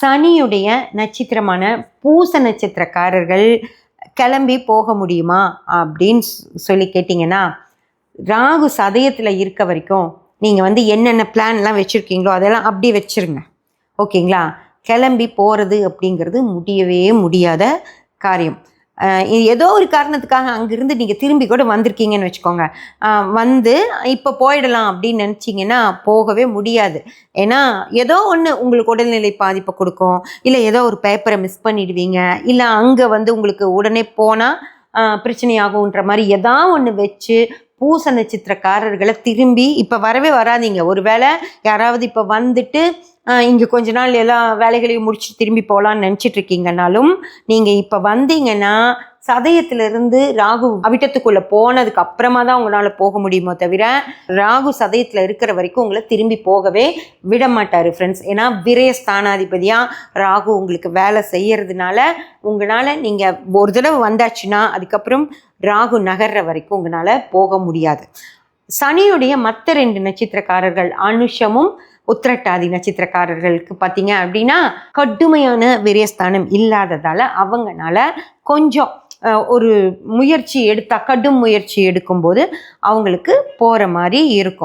சனியுடைய நட்சத்திரமான பூச நட்சத்திரக்காரர்கள் கிளம்பி போக முடியுமா அப்படின்னு சொ- சொல்லி கேட்டிங்கன்னா ராகு சதயத்தில் இருக்க வரைக்கும் நீங்கள் வந்து என்னென்ன பிளான்லாம் வச்சுருக்கீங்களோ அதெல்லாம் அப்படியே வச்சுருங்க. ஓகேங்களா? கிளம்பி போகிறது அப்படிங்கிறது முடியவே முடியாத காரியம். ஏதோ ஒரு காரணத்துக்காக அங்கேருந்து நீங்கள் திரும்பி கூட வந்திருக்கீங்கன்னு வச்சுக்கோங்க. வந்து இப்போ போயிடலாம் அப்படின்னு நினச்சிங்கன்னா போகவே முடியாது. ஏன்னா ஏதோ ஒன்று உங்களுக்கு உடல்நிலை பாதிப்பை கொடுக்கும். இல்லை ஏதோ ஒரு பேப்பரை மிஸ் பண்ணிடுவீங்க. இல்லை அங்கே வந்து உங்களுக்கு உடனே போனால் பிரச்சனையாகுன்ற மாதிரி எதா ஒன்று வச்சு பூச நட்சத்திரக்காரர்களை திரும்பி இப்போ வரவே வராதீங்க. ஒருவேளை யாராவது இப்போ வந்துட்டு இங்கே கொஞ்ச நாள் எல்லா வேலைகளையும் முடிச்சு திரும்பி போகலான்னு நினச்சிட்டு இருக்கீங்கனாலும் நீங்கள் இப்போ வந்தீங்கன்னா சதயத்திலிருந்து ராகு அவிட்டத்துக்குள்ளே போனதுக்கு அப்புறமா தான் உங்களால் போக முடியுமோ தவிர ராகு சதயத்தில் இருக்கிற வரைக்கும் உங்களை திரும்பி போகவே விட மாட்டார் ஃப்ரெண்ட்ஸ் ஏன்னா விரய ஸ்தானாதிபதியாக ராகு உங்களுக்கு வேலை செய்யறதுனால உங்களால் நீங்கள் ஒரு தடவை வந்தாச்சுன்னா அதுக்கப்புறம் ராகு நகர்ற வரைக்கும் உங்களால் போக முடியாது. சனியுடைய மற்ற ரெண்டு நட்சத்திரக்காரர்கள் அனுஷமும் உத்திரட்டாதி நட்சத்திரக்காரர்களுக்கு பார்த்தீங்க அப்படின்னா கடுமையான விரயஸ்தானம் இல்லாததால் அவங்கனால கொஞ்சம் ஒரு முயற்சி எடுத்தா கடும் முயற்சி எடுக்கும்போது அவங்களுக்கு போகிற மாதிரி இருக்கும்.